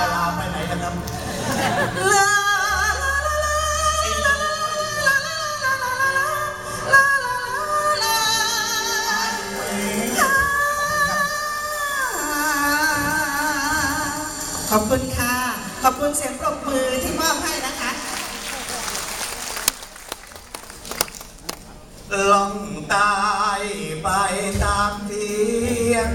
จะลาไปไหนกันครับลาขอบคุณค่ะ ขอบคุณเสียงปรบมือที่มอบให้นะคะล่องตายไปตามเสียง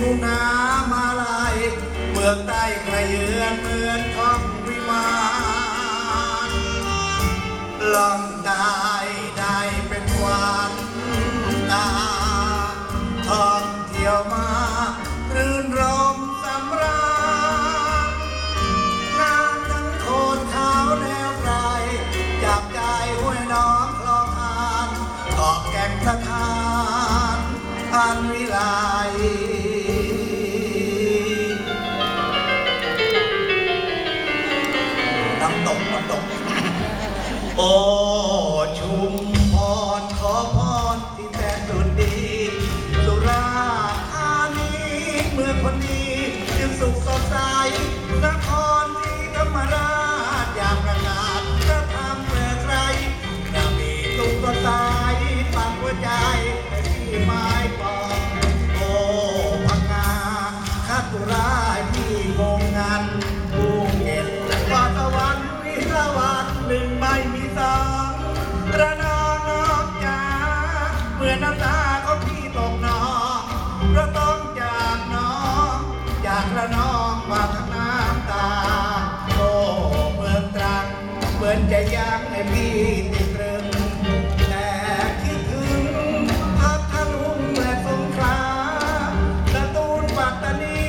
ทุ่งนามาลายเมืองใต้กระเยือนเหมือนท้องวิมานลองได้ได้เป็นควันตาท่องเที่ยวมารื่นรมสำราญงามทั้งโคนขาวแนวไกลจับใจห้วยน้องคลองหานเกาะแก่งสะทานอันวิไล โอ้ชุมพรขอพรที่แสนสุดดี สุราธานีเมื่อคนดีจึงสุขสดใสนครที่ธรรมราช เมื่อน้ำตาของพี่ตกน้องเราต้องจากน้องจากระนองมาทั้งน้ำตา โอ้เมืองตรังเหมือนจะยังให้พี่ติดตรึงแต่คิดถึงภาพัทลุงและสงขลาสตูลปัตตานี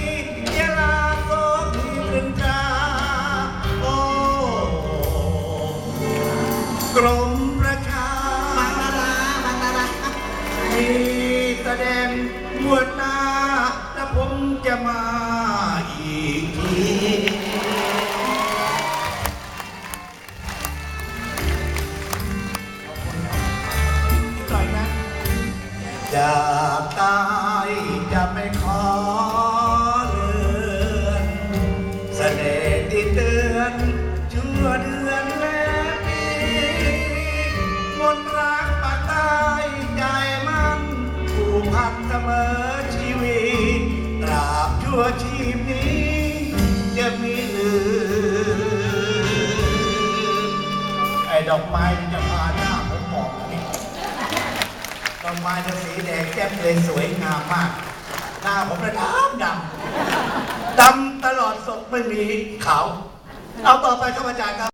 ยะลาโสพีตรึงตราโอ้กรม แสดงมวดหน้าแล้วผมจะมาอีกทีอยนะจากตายจะไม่ขอ พันเสมอชีวิตตราบชั่วชีพนี้จะมีลืมไอ้ดอกไม้จะพาหน้าผมหองนี่ดอกไม้จะสีแดงแจ่มเลยสวยงามมาก หน้าผมระดำดำดำตลอดศพไม่มีขาว เอาต่อไปครับอาจารย์ครับ